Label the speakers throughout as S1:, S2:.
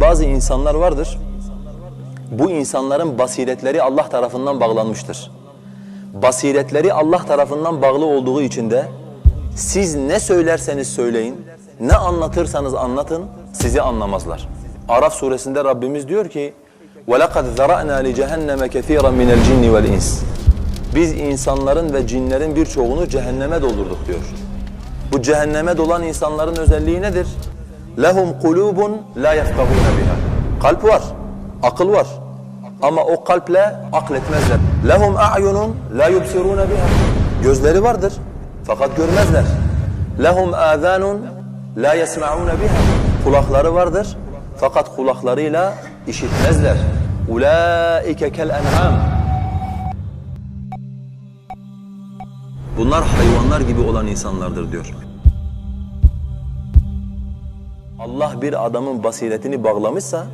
S1: Bazı insanlar vardır. Bu insanların basiretleri Allah tarafından bağlanmıştır. Basiretleri Allah tarafından bağlı olduğu için de siz ne söylerseniz söyleyin, ne anlatırsanız anlatın sizi anlamazlar. Araf suresinde Rabbimiz diyor ki وَلَقَدْ ذَرَأْنَا لِجَهَنَّمَ كَثِيرًا مِنَ الْجِنِّ وَالْاِنسِ Biz insanların ve cinlerin birçoğunu cehenneme doldurduk diyor. Bu cehenneme dolan insanların özelliği nedir? لَهُمْ قُلُوبٌ لَا يَفْقَهُونَ بِهَا Kalp var, akıl var. Ama o kalple akletmezler. لَهُمْ أَعْيُنٌ لَا يُبْصِرُونَ بِهَا Gözleri vardır fakat görmezler. لَهُمْ آذَانٌ لَا يَسْمَعُونَ بِهَا Kulakları vardır fakat kulaklarıyla işitmezler. Ulaike kel en'am. Bunlar hayvanlar gibi olan insanlardır diyor. Allah bir adamın basiretini bağlamışsa,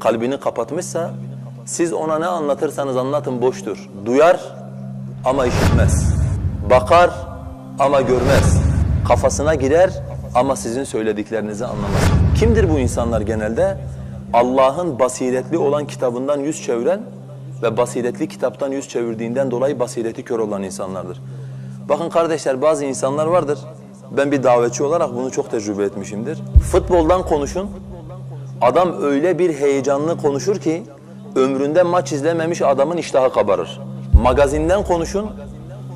S1: kalbini kapatmışsa, siz ona ne anlatırsanız anlatın boştur. Duyar ama işitmez. Bakar ama görmez. Kafasına girer ama sizin söylediklerinizi anlamaz. Kimdir bu insanlar genelde? Allah'ın basiretli olan kitabından yüz çeviren ve basiretli kitaptan yüz çevirdiğinden dolayı basireti kör olan insanlardır. Bakın kardeşler bazı insanlar vardır. Ben bir davetçi olarak bunu çok tecrübe etmişimdir. Futboldan konuşun. Adam öyle bir heyecanlı konuşur ki ömründe maç izlememiş adamın iştahı kabarır. Magazinden konuşun.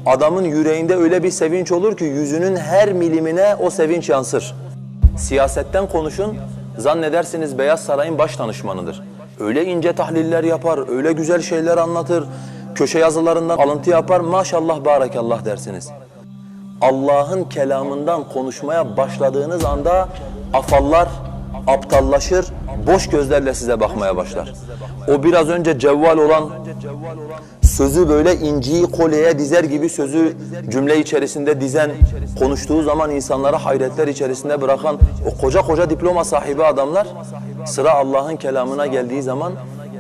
S1: Adamın yüreğinde öyle bir sevinç olur ki yüzünün her milimine o sevinç yansır. Siyasetten konuşun. Zannedersiniz Beyaz Saray'ın baş danışmanıdır. Öyle ince tahliller yapar, öyle güzel şeyler anlatır. Köşe yazılarından alıntı yapar. Maşallah barakallah dersiniz. Allah'ın kelamından konuşmaya başladığınız anda afallar, aptallaşır, boş gözlerle size bakmaya başlar. O biraz önce cevval olan, sözü böyle inciyi kolyeye dizer gibi sözü cümle içerisinde dizen, konuştuğu zaman insanlara hayretler içerisinde bırakan o koca koca diploma sahibi adamlar, sıra Allah'ın kelamına geldiği zaman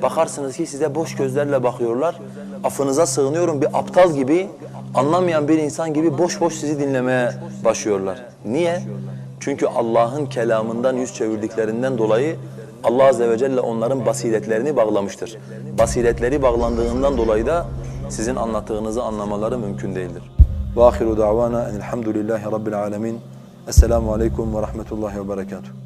S1: bakarsınız ki size boş gözlerle bakıyorlar. Affınıza sığınıyorum bir aptal gibi, anlamayan bir insan gibi boş boş sizi dinlemeye başlıyorlar. Niye? Çünkü Allah'ın kelamından yüz çevirdiklerinden dolayı Allah Azze ve Celle onların basiretlerini bağlamıştır. Basiretleri bağlandığından dolayı da sizin anlattığınızı anlamaları mümkün değildir. Ve ahiru davana enelhamdülillahi rabbil alemin. Esselamu aleyküm ve rahmetullahi ve berekatuhu.